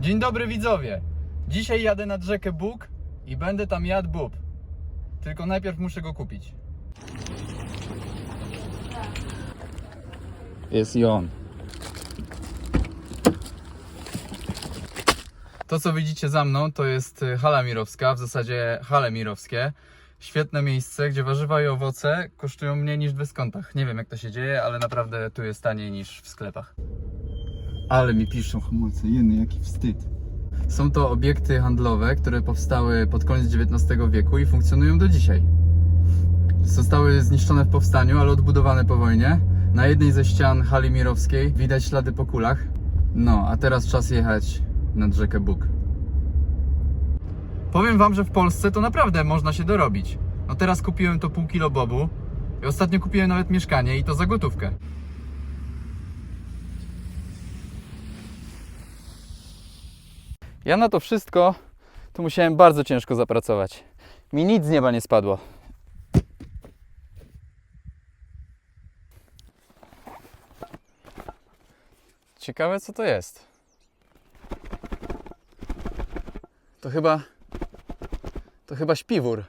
Dzień dobry widzowie. Dzisiaj jadę nad rzekę Bóg i będę tam jadł bób. Tylko najpierw muszę go kupić. Jest i on. To co widzicie za mną to jest y, hala mirowska, w zasadzie hale mirowskie. Świetne miejsce, gdzie warzywa i owoce kosztują mniej niż w dyskontach. Nie wiem jak to się dzieje, ale naprawdę tu jest taniej niż w sklepach. Ale mi piszą hamulce, jeny, jaki wstyd. Są to obiekty handlowe, które powstały pod koniec XIX wieku i funkcjonują do dzisiaj. Zostały zniszczone w powstaniu, ale odbudowane po wojnie. Na jednej ze ścian hali mirowskiej widać ślady po kulach. No, a teraz czas jechać nad rzekę Bóg. Powiem wam, że w Polsce to naprawdę można się dorobić. No teraz kupiłem to pół kilo bobu i ostatnio kupiłem nawet mieszkanie i to za gotówkę. Ja na to wszystko to musiałem bardzo ciężko zapracować. Mi nic z nieba nie spadło. Ciekawe co to jest. To chyba to chyba śpiwór.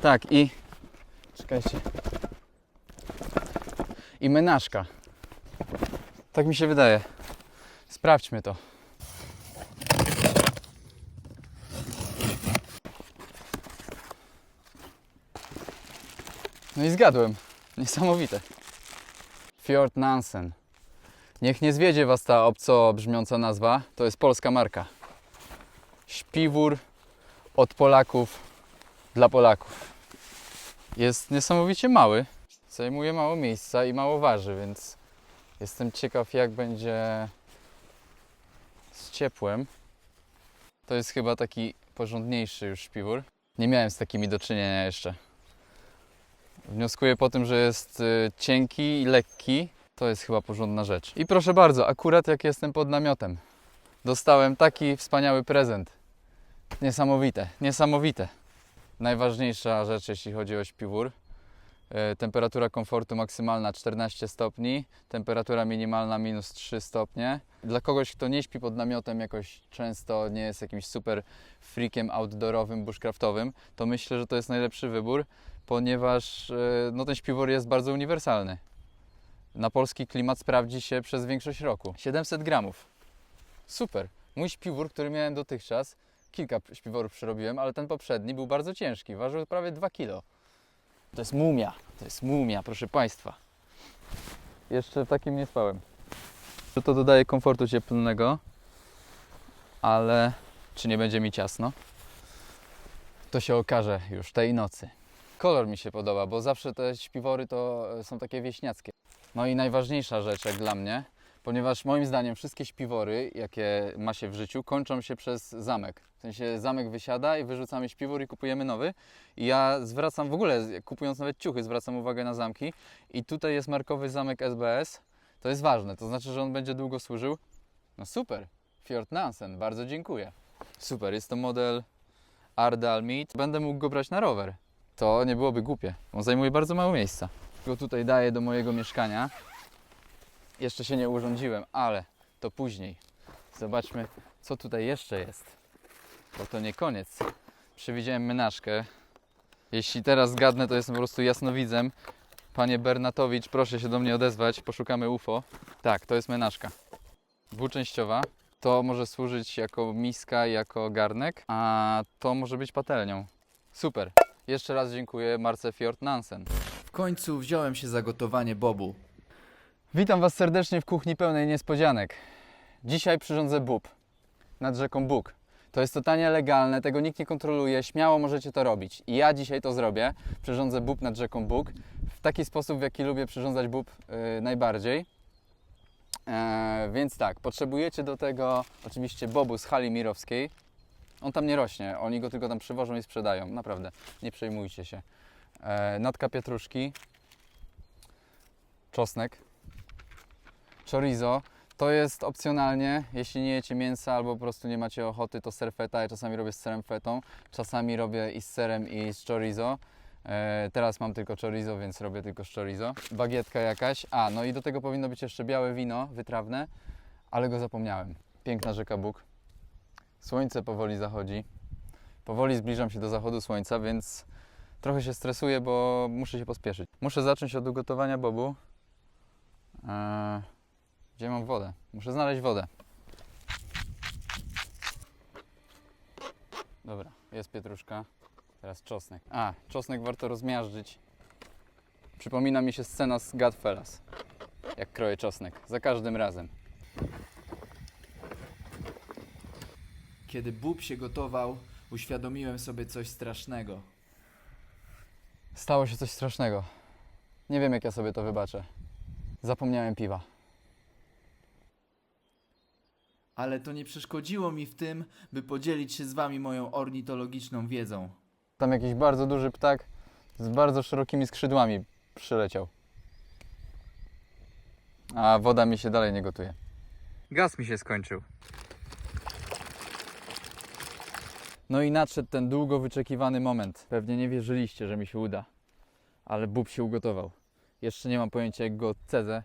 Tak i czekajcie. I menażka. Tak mi się wydaje. Sprawdźmy to. No i zgadłem. Niesamowite. Fjord Nansen. Niech nie zwiedzie Was ta obco brzmiąca nazwa. To jest polska marka. Śpiwór od Polaków dla Polaków. Jest niesamowicie mały. Zajmuje mało miejsca i mało waży, więc jestem ciekaw, jak będzie z ciepłem. To jest chyba taki porządniejszy już śpiwór. Nie miałem z takimi do czynienia jeszcze. Wnioskuję po tym, że jest y, cienki i lekki. To jest chyba porządna rzecz. I proszę bardzo, akurat jak jestem pod namiotem, dostałem taki wspaniały prezent. Niesamowite, niesamowite. Najważniejsza rzecz, jeśli chodzi o śpiwór. y, Temperatura komfortu maksymalna 14 stopni, temperatura minimalna minus 3 stopnie. Dla kogoś, kto nie śpi pod namiotem jakoś często, nie jest jakimś super freakiem outdoorowym, bushcraftowym, to myślę, że to jest najlepszy wybór ponieważ e, no, ten śpiwór jest bardzo uniwersalny. Na polski klimat sprawdzi się przez większość roku. 700 gramów. Super. Mój śpiwór, który miałem dotychczas, kilka śpiworów przerobiłem, ale ten poprzedni był bardzo ciężki. Ważył prawie 2 kg. To jest mumia. To jest mumia, proszę Państwa. Jeszcze w takim nie spałem. To dodaje komfortu cieplnego, ale czy nie będzie mi ciasno? To się okaże już tej nocy. Kolor mi się podoba, bo zawsze te śpiwory to e, są takie wieśniackie. No i najważniejsza rzecz jak dla mnie, ponieważ moim zdaniem wszystkie śpiwory, jakie ma się w życiu, kończą się przez zamek. W sensie zamek wysiada i wyrzucamy śpiwór i kupujemy nowy. I ja zwracam w ogóle, kupując nawet ciuchy, zwracam uwagę na zamki. I tutaj jest markowy zamek SBS. To jest ważne, to znaczy, że on będzie długo służył. No super, Fjord Nansen, bardzo dziękuję. Super, jest to model Ardal Meet. Będę mógł go brać na rower to nie byłoby głupie. On zajmuje bardzo mało miejsca. Go tutaj daję do mojego mieszkania. Jeszcze się nie urządziłem, ale to później. Zobaczmy, co tutaj jeszcze jest. Bo to nie koniec. Przewidziałem menażkę. Jeśli teraz zgadnę, to jestem po prostu jasnowidzem. Panie Bernatowicz, proszę się do mnie odezwać. Poszukamy UFO. Tak, to jest menażka. Dwuczęściowa. To może służyć jako miska, jako garnek, a to może być patelnią. Super. Jeszcze raz dziękuję Marce Fjord Nansen. W końcu wziąłem się za gotowanie bobu. Witam Was serdecznie w kuchni pełnej niespodzianek. Dzisiaj przyrządzę bób nad rzeką Bóg. To jest totalnie legalne, tego nikt nie kontroluje, śmiało możecie to robić. I ja dzisiaj to zrobię. Przyrządzę bób nad rzeką Bóg w taki sposób, w jaki lubię przyrządzać bób yy, najbardziej. Eee, więc tak, potrzebujecie do tego oczywiście bobu z hali mirowskiej. On tam nie rośnie, oni go tylko tam przywożą i sprzedają. Naprawdę, nie przejmujcie się. E, natka pietruszki, czosnek, chorizo. To jest opcjonalnie, jeśli nie jecie mięsa albo po prostu nie macie ochoty, to serfeta. Ja czasami robię z serem fetą, czasami robię i z serem i z chorizo. E, teraz mam tylko chorizo, więc robię tylko z chorizo. Bagietka jakaś. A, no i do tego powinno być jeszcze białe wino wytrawne, ale go zapomniałem. Piękna rzeka Bóg. Słońce powoli zachodzi. Powoli zbliżam się do zachodu słońca, więc trochę się stresuję, bo muszę się pospieszyć. Muszę zacząć od ugotowania bobu. Eee, gdzie mam wodę? Muszę znaleźć wodę. Dobra, jest pietruszka. Teraz czosnek. A, czosnek warto rozmiażdżyć. Przypomina mi się scena z Godfellas. Jak kroję czosnek. Za każdym razem. Kiedy bób się gotował, uświadomiłem sobie coś strasznego. Stało się coś strasznego. Nie wiem, jak ja sobie to wybaczę. Zapomniałem piwa. Ale to nie przeszkodziło mi w tym, by podzielić się z wami moją ornitologiczną wiedzą. Tam jakiś bardzo duży ptak z bardzo szerokimi skrzydłami przyleciał. A woda mi się dalej nie gotuje. Gaz mi się skończył. No i nadszedł ten długo wyczekiwany moment. Pewnie nie wierzyliście, że mi się uda. Ale bób się ugotował. Jeszcze nie mam pojęcia jak go odcedzę,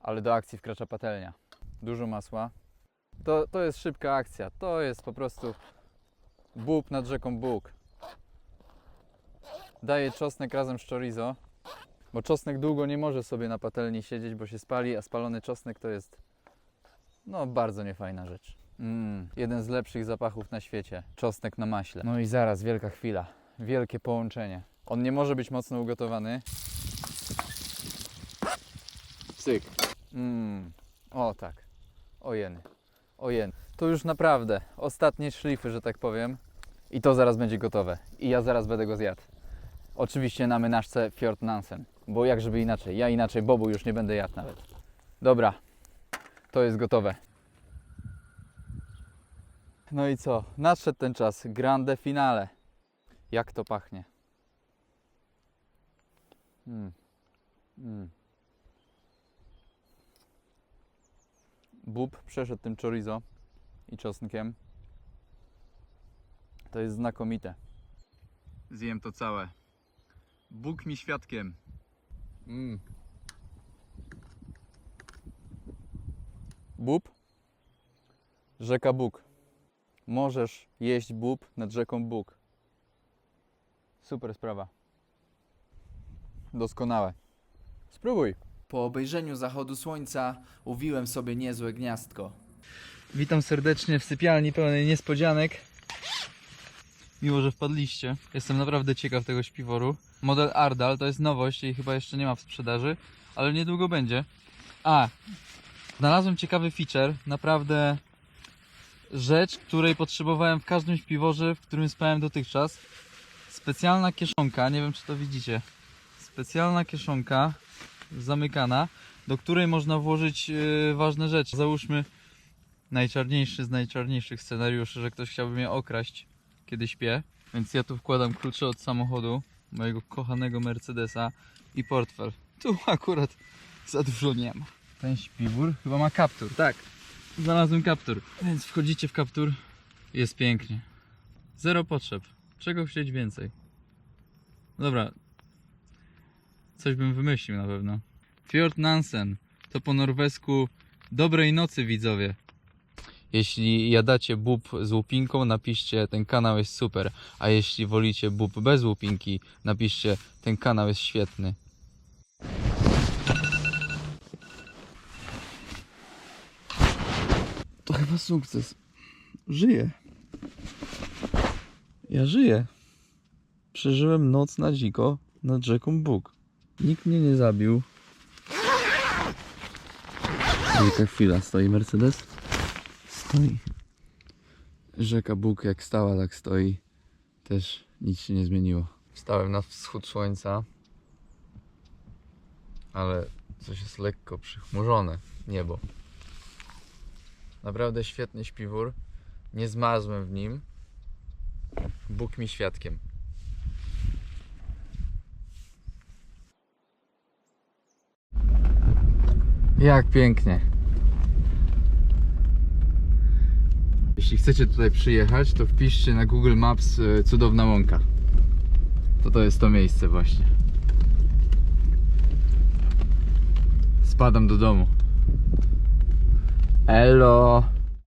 ale do akcji wkracza patelnia. Dużo masła. To, to jest szybka akcja. To jest po prostu bób nad rzeką Bóg. Daję czosnek razem z chorizo, bo czosnek długo nie może sobie na patelni siedzieć, bo się spali, a spalony czosnek to jest no bardzo niefajna rzecz. Mm, jeden z lepszych zapachów na świecie. Czosnek na maśle. No i zaraz, wielka chwila. Wielkie połączenie. On nie może być mocno ugotowany. Cyk. Mm. O tak. Ojeny. Ojeny. To już naprawdę ostatnie szlify, że tak powiem. I to zaraz będzie gotowe. I ja zaraz będę go zjadł. Oczywiście na menażce Fjord Nansen. Bo jak żeby inaczej. Ja inaczej bobu już nie będę jadł nawet. Dobra. To jest gotowe. No i co? Nadszedł ten czas. Grande finale. Jak to pachnie. Mm. Mm. Bób przeszedł tym chorizo i czosnkiem. To jest znakomite. Zjem to całe. Bóg mi świadkiem. Mm. Bób? Rzeka Bóg. Możesz jeść bób nad rzeką Bóg. Super sprawa. Doskonałe. Spróbuj. Po obejrzeniu zachodu słońca uwiłem sobie niezłe gniazdko. Witam serdecznie w sypialni pełnej niespodzianek. Miło, że wpadliście. Jestem naprawdę ciekaw tego śpiworu. Model Ardal to jest nowość i chyba jeszcze nie ma w sprzedaży, ale niedługo będzie. A, znalazłem ciekawy feature. Naprawdę rzecz, której potrzebowałem w każdym śpiworze, w którym spałem dotychczas. Specjalna kieszonka, nie wiem czy to widzicie. Specjalna kieszonka zamykana, do której można włożyć yy, ważne rzeczy. Załóżmy najczarniejszy z najczarniejszych scenariuszy, że ktoś chciałby mnie okraść, kiedy śpię. Więc ja tu wkładam klucze od samochodu, mojego kochanego Mercedesa i portfel. Tu akurat za dużo nie ma. Ten śpiwór chyba ma kaptur, tak. Znalazłem kaptur. Więc wchodzicie w kaptur, jest pięknie. Zero potrzeb. Czego chcieć więcej? Dobra. Coś bym wymyślił na pewno. Fjord Nansen. To po norwesku dobrej nocy widzowie. Jeśli jadacie bób z łupinką, napiszcie ten kanał jest super. A jeśli wolicie bób bez łupinki, napiszcie ten kanał jest świetny. To chyba sukces. Żyję. Ja żyję. Przeżyłem noc na dziko nad rzeką Bóg. Nikt mnie nie zabił. Wielka chwila, stoi Mercedes? Stoi. Rzeka Bóg jak stała, tak stoi. Też nic się nie zmieniło. Wstałem na wschód słońca, ale coś jest lekko przychmurzone, niebo. Naprawdę świetny śpiwór. Nie zmarzłem w nim. Bóg mi świadkiem. Jak pięknie. Jeśli chcecie tutaj przyjechać, to wpiszcie na Google Maps e, cudowna łąka. To to jest to miejsce właśnie. Spadam do domu. Hello.